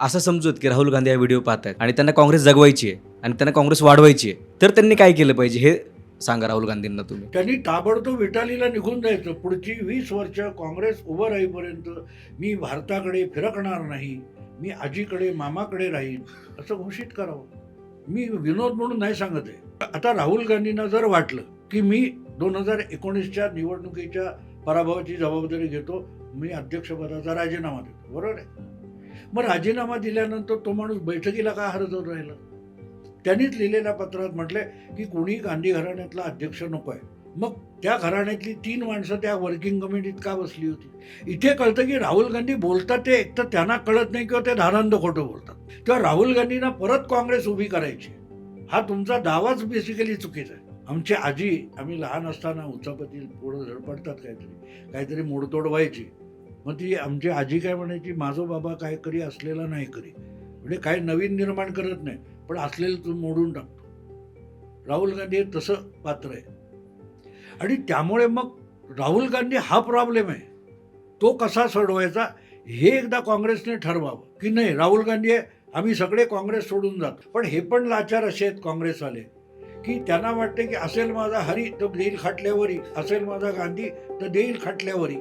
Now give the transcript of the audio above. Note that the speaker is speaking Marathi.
असं समजूत की राहुल गांधी हा व्हिडिओ पाहतात आणि त्यांना काँग्रेस जगवायची आहे आणि त्यांना काँग्रेस वाढवायची आहे. तर त्यांनी काय केलं पाहिजे हे सांगा राहुल गांधींना तुम्ही. त्यांनी ताबडतोब इटालीला निघून जायचं. पुढची वीस वर्ष काँग्रेस उभं राहीपर्यंत मी भारताकडे फिरकणार नाही. मी आजीकडे मामाकडे राहीन असं घोषित करावं. मी विनोद म्हणून नाही सांगत आहे. आता राहुल गांधींना जर वाटलं की मी दोन हजार एकोणीसच्या निवडणुकीच्या पराभवाची जबाबदारी घेतो मी अध्यक्षपदाचा राजीनामा देतो. बरोबर आहे? मग राजीनामा दिल्यानंतर तो माणूस बैठकीला का हरत राहिला? त्यांनीच लिहिलेल्या पत्रात म्हटलंय की कोणी गांधी घराण्यातला अध्यक्ष नको आहे मग त्या घराण्यातली तीन माणसं त्या वर्किंग कमिटीत का बसली होती. इथे कळतं की राहुल गांधी बोलतात ते एक तर त्यांना कळत नाही किंवा ते धारांध खोटं बोलतात. तेव्हा राहुल गांधींना परत काँग्रेस उभी करायची. हा तुमचा दावाच बेसिकली चुकीचा आहे. आमची आजी आम्ही लहान असताना उचापती पुढं झडपडतात काहीतरी. काहीतरी मोडतोड व्हायची. मग ती आमची आजी काय म्हणायची माझो बाबा काय करी असलेला नाही करी. म्हणजे काय नवीन निर्माण करत नाही पण असलेलं तू मोडून टाकतो राहुल गांधी हे तसं पात्र आहे. आणि त्यामुळे मग राहुल गांधी हा प्रॉब्लेम आहे. तो कसा सोडवायचा हे एकदा काँग्रेसने ठरवावं. की नाही राहुल गांधी आहे आम्ही सगळे काँग्रेस सोडून जातो. पण हे पण लाचार असे आहेत काँग्रेसवाले. की त्यांना वाटते की असेल माझा हरी तर देईल खाटल्यावरी. असेल माझा गांधी तर देईल खाटल्यावरी.